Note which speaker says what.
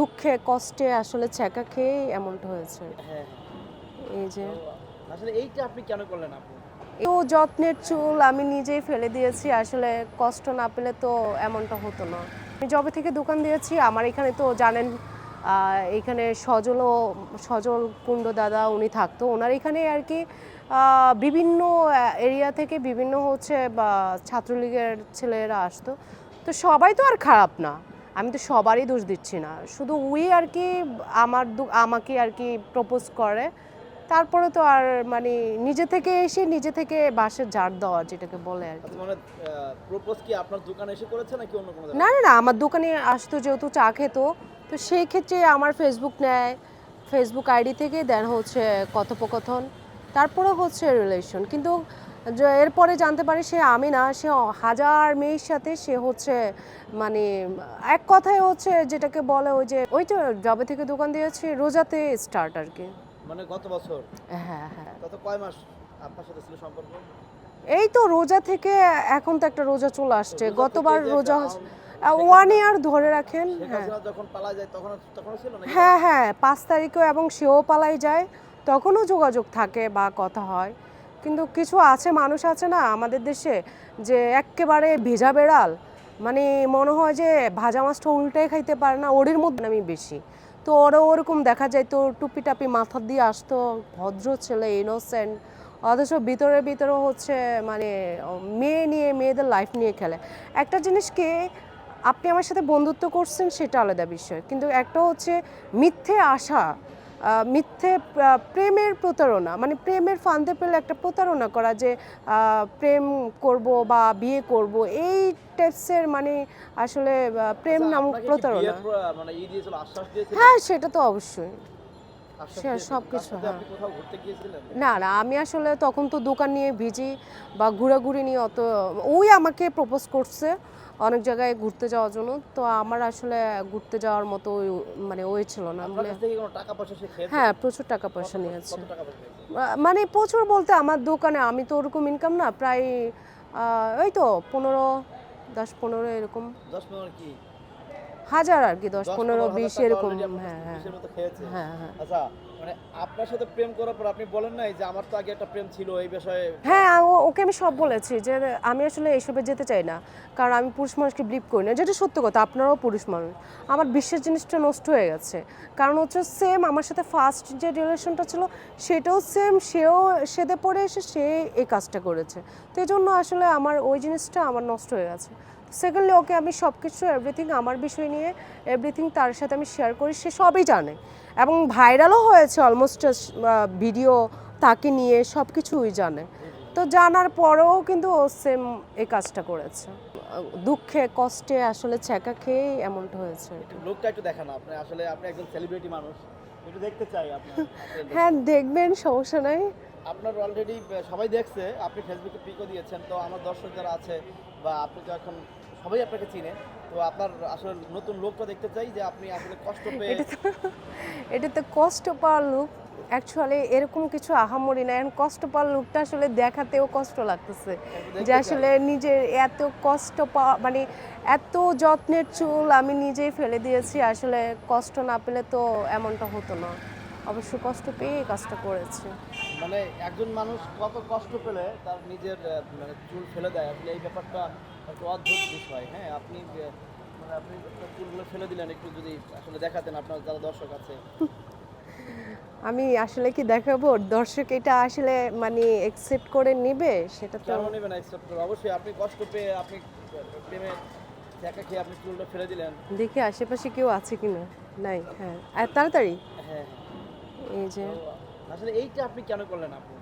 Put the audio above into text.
Speaker 1: দুঃখে কষ্টে আসলে ছ্যাঁকা খেয়ে এমনটা হয়েছে।
Speaker 2: হ্যাঁ।
Speaker 1: এই যে
Speaker 2: আসলে এইটা আপনি কেন করলেন আপু?
Speaker 1: তো যত্নের চুল আমি নিজেই ফেলে দিয়েছি আসলে কষ্ট না পেলে তো এমনটা হতো না। আমি যবে থেকে দোকান দিয়েছি আমার এখানে তো জানেন এখানে সজলও সজল কুণ্ড দাদা উনি থাকতো। ওনার এখানে আর কি বিভিন্ন এরিয়া থেকে বিভিন্ন হচ্ছে বা ছাত্রলীগের ছেলেরা আসতো। তো সবাই তো আর খারাপ না। আমি তো সবারই দোষ দিচ্ছি না। শুধু উই আর কি আমার আমাকে আর কি প্রপোজ করে। তারপরে তো আর মানে নিজে থেকে এসে নিজে থেকে বাসের ঝাড় দেওয়া যেটাকে বলে আর কি।
Speaker 2: আচ্ছা, মানে প্রপোজ কি আপনার দোকানে এসে করেছে নাকি অন্য কোনো
Speaker 1: না না না আমার দোকানে আসতো যেহেতু চা খেতো তো সেই ক্ষেত্রে আমার ফেসবুক নেয়। ফেসবুক আইডি থেকে দেন হচ্ছে কথোপকথন তারপরে হচ্ছে রিলেশন কিন্তু এরপরে জানতে পারি সে আমি না সে হাজার মেয়ের সাথে সে হচ্ছে মানে এক কথায় হচ্ছে যেটাকে বলে ওই যে ওই তো জবে থেকে দোকান দিয়েছি রোজাতে স্টার্ট আর কি।
Speaker 2: মানে গত বছর?
Speaker 1: হ্যাঁ হ্যাঁ
Speaker 2: গত কয় মাস আপনার সাথে ছিল সম্পর্ক?
Speaker 1: এই তো রোজা থেকে এখন তো একটা রোজা চলে আসছে। গতবার রোজা ওয়ান ইয়ার ধরে রাখেন হ্যাঁ।
Speaker 2: যখন পালা যায় তখন তখন ছিল নাকি?
Speaker 1: হ্যাঁ হ্যাঁ পাঁচ তারিখেও এবং সেও পালাই যায় তখনও যোগাযোগ থাকে বা কথা হয়। কিন্তু কিছু আছে, মানুষ আছে না আমাদের দেশে যে এক্কেবারে ভেজা বেড়াল। মানে মনে হয় যে ভাজা মাছটা উল্টাই খাইতে পারে না, ওরের মধ্যে আমি বেশি। তো ওরা ওরকম দেখা যায়, তো টুপি টাপি মাথা দিয়ে আসতো ভদ্র ছেলে ইনোসেন্ট অথচ ভিতরে ভিতরে হচ্ছে মানে মেয়ে নিয়ে, মেয়েদের লাইফ নিয়ে খেলে। একটা জিনিস কি, আপনি আমার সাথে বন্ধুত্ব করছেন সেটা আলাদা বিষয়। কিন্তু একটা হচ্ছে মিথ্যে আশা মিথ্যে প্রেমের প্রতারণা মানে প্রেমের ফান্দে পেলে একটা প্রতারণা করা যে প্রেম করব বা বিয়ে করব এই টাইপসের মানে আসলে প্রেম
Speaker 2: আচ্ছা,
Speaker 1: নামক প্রতারণা।
Speaker 2: মানে
Speaker 1: হ্যাঁ সেটা তো অবশ্যই। সে
Speaker 2: তার সাথে
Speaker 1: হ্যাঁ। না না আমি আসলে তখন তো দোকান নিয়ে ভিজি বা ঘোরাঘুরি নিয়ে অত ওই আমাকে প্রপোজ করছে অনেক জায়গায় ঘুরতে যাওয়ার জন্য। তো আমার আসলে ঘুরতে যাওয়ার মতো মানে ওই ছিল না।
Speaker 2: কাছ পয়সা
Speaker 1: হ্যাঁ প্রচুর টাকা পয়সা নিয়েছে। মানে প্রচুর বলতে আমার দোকানে আমি তো ওরকম ইনকাম না প্রায় ওই তো পনেরো দশ পনেরো এরকম।
Speaker 2: দশ পনেরো কি?
Speaker 1: হাজার আর কি দশ পনেরো বিশ এরকম হ্যাঁ হ্যাঁ।
Speaker 2: খেয়েছে।
Speaker 1: হ্যাঁ হ্যাঁ
Speaker 2: আচ্ছা মানে আপনার সাথে প্রেম করার পর আপনি বলেন নাই যে আমার তো আগে একটা প্রেম ছিল এই বিষয়ে?
Speaker 1: হ্যাঁ ওকে আমি সব বলেছি যে আমি আসলে এসবে যেতে চাই না কারণ আমি পুরুষ মানুষকে বিলিভ করি না। যেটা সত্য কথা আপনারাও পুরুষ মানুষ। আমার বিশ্বের জিনিসটা নষ্ট হয়ে গেছে। কারণ হচ্ছে সেম আমার সাথে ফার্স্ট যে রিলেশনটা ছিল সেটাও সেম সেও সেদে পড়ে এসে সে এই কাজটা করেছে। তো এই জন্য আসলে আমার ওই জিনিসটা আমার নষ্ট হয়ে গেছে। সেকেন্ডলি ওকে আমি সব কিছু এভরিথিং আমার বিষয় নিয়ে এভরিথিং তার সাথে আমি শেয়ার করি সে সবই জানে। এবং ভাইরালও হয়েছে অলমোস্ট ভিডিও তাকে নিয়ে সব কিছুই জানে। তো জানার পরেও কিন্তু ও সেম এই কাজটা করেছে। দুঃখে কষ্টে আসলে ছ্যাঁকা খেয়েই এমনটা হয়েছে।
Speaker 2: লোকটা একটু দেখান আপনি আসলে আপনি একজন সেলিব্রিটি মানুষ। একটু দেখতে চাই আপনার-
Speaker 1: হ্যাঁ দেখবেন সমস্যা নাই।
Speaker 2: আপনার অলরেডি সবাই দেখছে আপনি ফেসবুকে পিকও দিয়েছেন তো আমার দর্শক যারা আছে বা আপনি তো এখন সবাই আপনাকে চিনে তো আপনার আসলে নতুন লোকটা দেখতে চাই যে আপনি আসলে কষ্ট পেয়ে
Speaker 1: এটা তো কষ্ট পাওয়ার লুক অ্যাকচুয়ালি এরকম কিছু আহামরি না এখন কষ্ট পাওয়ার লুকটা আসলে দেখাতেও কষ্ট লাগতেছে। যে আসলে নিজের এত কষ্ট পাওয়া মানে এত যত্নের চুল আমি নিজেই ফেলে দিয়েছি। আসলে কষ্ট না পেলে তো এমনটা হতো না। অবশ্য কষ্ট পেয়ে এই কাজটা করেছি।
Speaker 2: মানে একজন মানুষ কত কষ্ট পেলে তার নিজের মানে চুল ফেলে দেয়। আসলে এই ব্যাপারটা একটু অদ্ভুত বিষয় হ্যাঁ? আপনি মানে আপনি চুলগুলো ফেলে দিলেন একটু যদি আসলে দেখাতেন আপনার যারা দর্শক আছে।
Speaker 1: আমি আসলে কি দেখাবো? দর্শক এটা আসলে মানে একসেপ্ট করে নেবে? সেটা তো
Speaker 2: কেন নেবেন অ্যাকসেপ্ট করে? অবশ্যই আপনি কষ্ট পেয়ে আপনি প্রেমে দেখা খেয়ে আপনি চুলটা ফেলে দিলেন।
Speaker 1: দেখি আশেপাশে কেউ আছে কিনা? নাই হ্যাঁ। তাড়াতাড়ি?
Speaker 2: হ্যাঁ।
Speaker 1: এই যে
Speaker 2: আসলে এইটা আপনি কেন করলেন আপু?